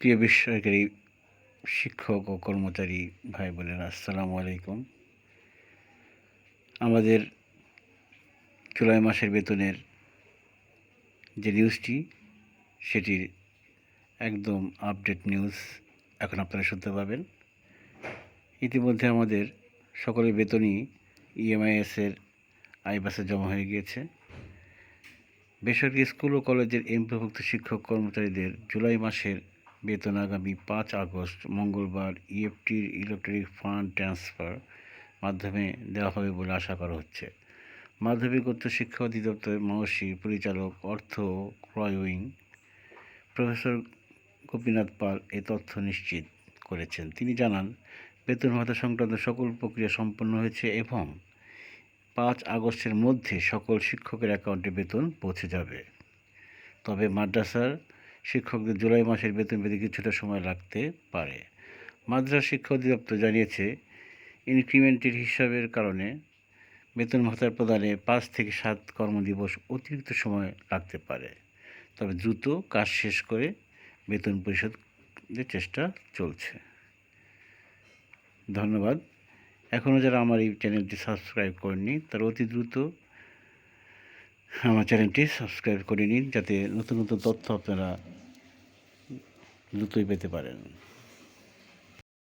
প্রিয় বেসরকারি শিক্ষক ও কর্মচারী ভাই বোনেরা, আসসালামু আলাইকুম। আমাদের জুলাই মাসের বেতনের যে নিউজটি, সেটির একদম আপডেট নিউজ এখন আপনারা শুনতে পাবেন। ইতিমধ্যে আমাদের সকলের বেতনই ইএমআইএসের আইবাসে জমা হয়ে গিয়েছে। বেসরকারি স্কুল ও কলেজের এমপিভুক্ত শিক্ষক কর্মচারীদের জুলাই মাসের বেতন আগামী পাঁচ আগস্ট, মঙ্গলবার ইএফটির ইলেকট্রনিক ফান্ড ট্রান্সফার মাধ্যমে দেওয়া হবে বলে আশা করা হচ্ছে। মাধ্যমিক উচ্চ শিক্ষা অধিদপ্তরের মহর্ষি, পরিচালক, অর্থ ক্রয় প্রফেসর গোপীনাথ পাল এ তথ্য নিশ্চিত করেছেন। তিনি জানান, বেতন ভাতা সংক্রান্ত সকল প্রক্রিয়া সম্পন্ন হয়েছে এবং পাঁচ আগস্টের মধ্যে সকল শিক্ষকের অ্যাকাউন্টে বেতন পৌঁছে যাবে। তবে মাদ্রাসার শিক্ষকদের জুলাই মাসের বেতন পেতে কিছুটা সময় লাগতে পারে। মাদ্রাসা শিক্ষা অধিদপ্তর জানিয়েছে, ইনক্রিমেন্টের হিসাবের কারণে বেতন ভাতার প্রদানে পাঁচ থেকে সাত কর্মদিবস অতিরিক্ত সময় লাগতে পারে। তবে দ্রুত কাজ শেষ করে বেতন পরিশোধের চেষ্টা চলছে। ধন্যবাদ। এখনও যারা আমার এই চ্যানেলটি সাবস্ক্রাইব করেননি, তারা অতি দ্রুত আমার চ্যানেলটি সাবস্ক্রাইব করে নিন যাতে নতুন নতুন তথ্য আপনারা দ্রুতই পেতে পারেন।